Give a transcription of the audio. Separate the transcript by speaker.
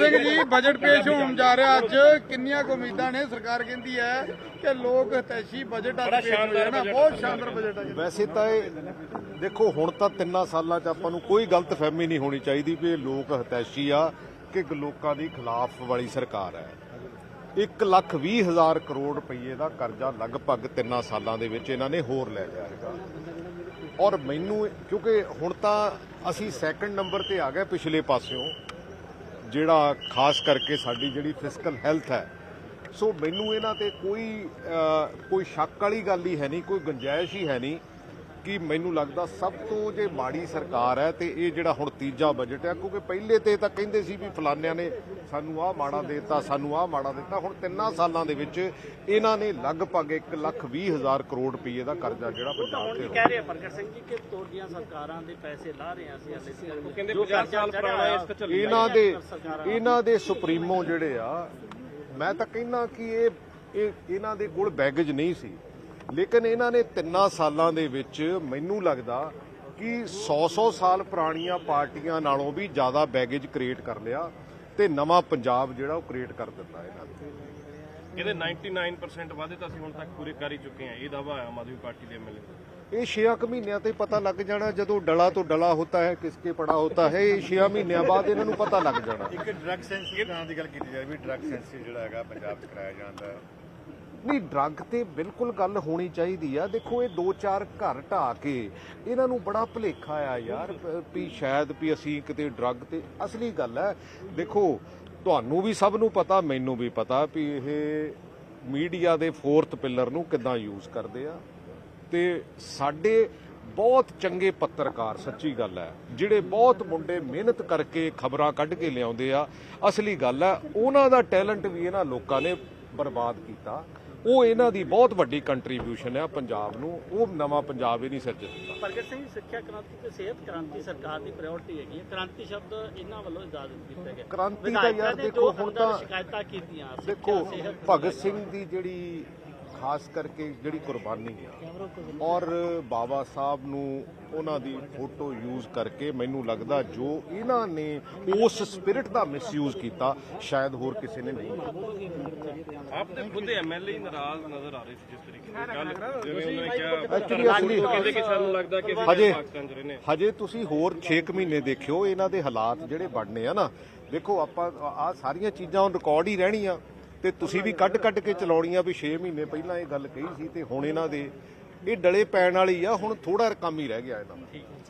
Speaker 1: Singh ji budget ਪੇਸ਼ ਹੋਣ ਜਾ ਰਿਹਾ ਅੱਜ। ਕਿੰਨੀਆਂ ਕੁ ਉਮੀਦਾਂ ਨੇ? ਸਰਕਾਰ ਕਹਿੰਦੀ ਹੈ ਕਿ ਲੋਕ ਹਤੈਸ਼ੀ ਬਜਟ ਅੱਜ ਪੇਸ਼ ਹੋ ਜਾਣਾ ਬਹੁਤ ਸ਼ਾਨਦਾਰ ਬਜਟ ਜੀ।
Speaker 2: ਵੈਸੇ ਤਾਂ ਇਹ ਦੇਖੋ ਹੁਣ ਤਾਂ ਤਿੰਨਾਂ ਸਾਲਾਂ 'ਚ ਆਪਾਂ ਨੂੰ ਕੋਈ ਗਲਤ ਫਹਿਮੀ ਨਹੀਂ ਹੋਣੀ ਚਾਹੀਦੀ ਵੀ ਇਹ ਲੋਕ ਹਤੈਸ਼ੀ ਆ ਕਿ ਲੋਕਾਂ ਦੀ ਖਿਲਾਫ ਵਾਲੀ ਸਰਕਾਰ ਹੈ। 1 ਲੱਖ 20 ਹਜ਼ਾਰ ਕਰੋੜ ਰੁਪਏ ਦਾ ਕਰਜ਼ਾ ਲਗਭਗ ਤਿੰਨਾਂ ਸਾਲਾਂ ਦੇ ਵਿੱਚ ਇਹਨਾਂ ਨੇ ਹੋਰ ਲੈ ਲਿਆ ਹੈਗਾ। ਔਰ ਮੈਨੂੰ ਕਿਉਂਕਿ ਹੁਣ ਤਾਂ ਅਸੀਂ ਸੈਕੰਡ ਨੰਬਰ ਤੇ ਆ ਗਏ ਪਿਛਲੇ ਪਾਸਿਓਂ। ਜਿਹੜਾ ਖਾਸ ਕਰਕੇ ਸਾਡੀ ਜਿਹੜੀ ਫਿਸਕਲ ਹੈਲਥ ਹੈ, ਸੋ ਮੈਨੂੰ ਇਹਨਾਂ ਤੇ ਕੋਈ ਕੋਈ ਸ਼ੱਕ ਵਾਲੀ ਗੱਲ ਹੀ ਹੈ ਨਹੀਂ, ਕੋਈ ਗੁੰਜਾਇਸ਼ ਹੀ ਹੈ ਨਹੀਂ ਕਿ ਮੈਨੂੰ ਲੱਗਦਾ ਸਭ ਤੋਂ ਜੇ ਮਾੜੀ ਸਰਕਾਰ ਹੈ ਤੇ ਇਹ ਜਿਹੜਾ ਹੁਣ ਤੀਜਾ ਬਜਟ ਹੈ ਕਿਉਂਕਿ ਪਹਿਲੇ ਤੇ ਤਾਂ ਕਹਿੰਦੇ ਸੀ ਵੀ ਫਲਾਨਿਆਂ ਨੇ ਸਾਨੂੰ ਆਹ ਮਾੜਾ ਦਿੱਤਾ ਸਾਨੂੰ ਆਹ ਮਾੜਾ ਦਿੱਤਾ। ਹੁਣ ਤਿੰਨਾਂ ਸਾਲਾਂ ਦੇ ਵਿੱਚ ਇਹਨਾਂ ਨੇ ਲਗਭਗ 1 ਲੱਖ 20 ਹਜ਼ਾਰ ਕਰੋੜ ਰੁਪਏ ਦਾ ਕਰਜ਼ਾ ਜਿਹੜਾ ਪੰਜਾਬ ਤੇ
Speaker 3: ਕਹਿ ਰਹੇ ਆ ਪ੍ਰਗਟ ਸਿੰਘ ਜੀ ਕਿ ਤੁਹਾਡੀਆਂ ਸਰਕਾਰਾਂ ਦੇ ਪੈਸੇ ਲਾ ਰਹੇ ਆ ਅਸੀਂ ਤੱਕ।
Speaker 4: ਕਹਿੰਦੇ
Speaker 3: ਜੋ
Speaker 4: 50 ਸਾਲ ਪੁਰਾਣਾ ਇਸ ਤੇ ਚੱਲੀ
Speaker 2: ਇਹਨਾਂ ਦੇ ਇਹਨਾਂ ਦੇ ਸੁਪਰੀਮੋ ਜਿਹੜੇ ਆ ਮੈਂ ਤਾਂ ਕਹਿੰਦਾ ਕਿ ਇਹ ਇਹ ਇਹਨਾਂ ਦੇ ਕੋਲ ਬੈਗੇਜ ਨਹੀਂ ਸੀ। ਲੇਕਿਨ ਇਹਨਾਂ ਨੇ ਤਿੰਨਾਂ ਸਾਲਾਂ ਦੇ ਵਿੱਚ ਮੈਨੂੰ ਲੱਗਦਾ ਕਿ 100-100 ਸਾਲ ਪੁਰਾਣੀਆਂ ਪਾਰਟੀਆਂ ਨਾਲੋਂ ਵੀ ਜ਼ਿਆਦਾ ਬੈਗੇਜ ਕ੍ਰੀਏਟ ਕਰ ਲਿਆ ਤੇ ਨਵਾਂ ਪੰਜਾਬ ਜਿਹੜਾ ਉਹ ਕ੍ਰੀਏਟ ਕਰ ਦਿੱਤਾ ਇਹਨਾਂ ਨੇ।
Speaker 4: ਕਹਿੰਦੇ 99% ਵਾਅਦੇ ਤਾਂ ਅਸੀਂ ਹੁਣ ਤੱਕ ਪੂਰੇ ਕਰ ਹੀ ਚੁੱਕੇ ਹਾਂ। ਇਹ ਦਾਵਾ ਹੈ ਆਮ ਆਦਮੀ ਪਾਰਟੀ ਦੇ ਐਮਐਲਏ
Speaker 2: ਇਹ 6 ਮਹੀਨਿਆਂ ਤੇ ਪਤਾ ਲੱਗ ਜਾਣਾ ਜਦੋਂ ਡਲਾ ਤੋਂ ਡਲਾ ਹੁੰਦਾ ਹੈ ਕਿਸਕੇ ਪੜਾ ਹੁੰਦਾ ਹੈ ਇਹ 6 ਮਹੀਨਿਆਂ ਬਾਅਦ ਇਹਨਾਂ ਨੂੰ ਪਤਾ ਲੱਗ ਜਾਣਾ।
Speaker 5: ਇੱਕ ਡਰੱਗ ਸੈਂਸਿਟਿਵ ਦੀ ਗੱਲ ਕੀਤੀ ਜਾਵੇ ਵੀ ਡਰੱਗ ਸੈਂਸਿਟਿਵ ਜਿਹੜਾ ਹੈਗਾ ਪੰਜਾਬ 'ਚ ਕਰਾਇਆ ਜਾਂਦਾ ਹੈ।
Speaker 2: ਨਹੀਂ ਡਰੱਗ ਤੇ ਬਿਲਕੁਲ ਗੱਲ ਹੋਣੀ ਚਾਹੀਦੀ ਆ। ਦੇਖੋ, ਇਹ ਦੋ ਚਾਰ ਘਰ ਢਾ ਕੇ ਇਹਨਾਂ ਨੂੰ ਬੜਾ ਭੁਲੇਖਾ ਆ ਯਾਰ। ਵੀ ਸ਼ਾਇਦ ਵੀ ਅਸੀਂ ਕਿਤੇ ਡਰੱਗ ਤੇ ਅਸਲੀ ਗੱਲ ਹੈ ਦੇਖੋ, ਤੁਹਾਨੂੰ ਵੀ ਸਭ ਨੂੰ ਪਤਾ, ਮੈਨੂੰ ਵੀ ਪਤਾ ਵੀ ਇਹ ਮੀਡੀਆ ਦੇ ਫੋਰਥ ਪਿਲਰ ਨੂੰ ਕਿੱਦਾਂ ਯੂਜ਼ ਕਰਦੇ ਆ। ਤੇ ਸਾਡੇ ਬਹੁਤ ਚੰਗੇ ਪੱਤਰਕਾਰ, ਸੱਚੀ ਗੱਲ ਹੈ ਜਿਹੜੇ ਬਹੁਤ ਮੁੰਡੇ ਮਿਹਨਤ ਕਰਕੇ ਖਬਰਾਂ ਕੱਢ ਕੇ ਲਿਆਉਂਦੇ ਆ। ਅਸਲੀ ਗੱਲ ਹੈ ਉਹਨਾਂ ਦਾ ਟੈਲੈਂਟ ਵੀ ਇਹਨਾਂ ਲੋਕਾਂ ਨੇ ਬਰਬਾਦ ਕੀਤਾ। ਉਹ ਇਹਨਾਂ ਦੀ ਬਹੁਤ ਵੱਡੀ ਕੰਟਰੀਬਿਊਸ਼ਨ ਹੈ ਪੰਜਾਬ ਨੂੰ। ਉਹ ਨਵਾਂ ਪੰਜਾਬ ਹੀ ਨਹੀਂ ਸਿਰਜ ਦਿੱਤਾ
Speaker 3: ਪ੍ਰਗਟ ਸਿੰਘ ਸਿੱਖਿਆ ਕ੍ਰਾਂਤੀ ਤੇ ਸਿਹਤ ਕ੍ਰਾਂਤੀ ਸਰਕਾਰ ਦੀ ਪ੍ਰਾਇੋਰਟੀ ਹੈਗੀ ਹੈ। ਕ੍ਰਾਂਤੀ ਸ਼ਬਦ ਇਹਨਾਂ ਵੱਲੋਂ ਇਜਾਜ਼ਤ ਕੀਤਾ ਗਿਆ
Speaker 2: ਕ੍ਰਾਂਤੀ ਦਾ ਯਾਰ ਦੇਖੋ ਹੁਣ ਤਾਂ
Speaker 3: ਸ਼ਿਕਾਇਤਾਂ ਕੀਤੀਆਂ
Speaker 2: ਦੇਖੋ ਭਗਤ ਸਿੰਘ ਦੀ ਜਿਹੜੀ ਖਾਸ ਕਰਕੇ ਜਿਹੜੀ ਕੁਰਬਾਨੀ ਆ ਔਰ ਬਾਬਾ ਸਾਹਿਬ ਨੂੰ ਉਹਨਾਂ ਦੀ ਫੋਟੋ ਯੂਜ਼ ਕਰਕੇ ਮੈਨੂੰ ਲੱਗਦਾ ਜੋ ਇਹਨਾਂ ਨੇ ਉਸ ਸਪਿਰਿਟ ਦਾ ਮਿਸਯੂਜ਼ ਕੀਤਾ ਸ਼ਾਇਦ ਹੋਰ ਕਿਸੇ ਨੇ ਨਹੀਂ
Speaker 4: ਆਪ ਖੁਦ ਐਮਐਲਏ ਨਾਰਾਜ਼ ਨਜ਼ਰ ਆ ਰਹੇ ਸੀ ਜਿਸ ਤਰੀਕੇ ਨਾਲ। ਜਿਵੇਂ ਉਹਨਾਂ ਨੇ ਕਿਹਾ
Speaker 2: Actually ਅਸਲੀ-
Speaker 4: ਕਹਿੰਦੇ ਕਿ ਸਾਨੂੰ ਲੱਗਦਾ ਕਿ
Speaker 2: ਹਜੇ
Speaker 4: ਪਾਕਿਸਤਾਨ ਚ ਰਹਿੰਦੇ ਹਾਂ।
Speaker 2: ਹਜੇ ਤੁਸੀਂ ਹੋਰ 6 ਮਹੀਨੇ ਦੇਖਿਓ ਇਹਨਾਂ ਦੇ ਹਾਲਾਤ ਜਿਹੜੇ ਬਣਨੇ ਆ ਨਾ। ਦੇਖੋ ਆਪਾਂ ਆ ਸਾਰੀਆਂ ਚੀਜ਼ਾਂ ਹੁਣ ਰਿਕਾਰਡ ਹੀ ਰਹਿਣੀਆਂ। ਤੇ ਤੁਸੀਂ ਵੀ ਕੱਢ ਕੱਢ ਕੇ ਚਲਾਉਣੀਆਂ ਵੀ 6 ਮਹੀਨੇ ਪਹਿਲਾਂ ਇਹ ਗੱਲ ਕਹੀ ਸੀ ਤੇ ਹੁਣ ਇਹਨਾਂ ਦੇ, ਇਹ ਡਲੇ ਪੈਣ ਵਾਲੀ ਆ, ਹੁਣ ਥੋੜਾ ਕੰਮ ਹੀ ਰਹਿ ਗਿਆ ਇਹਨਾਂ ਦਾ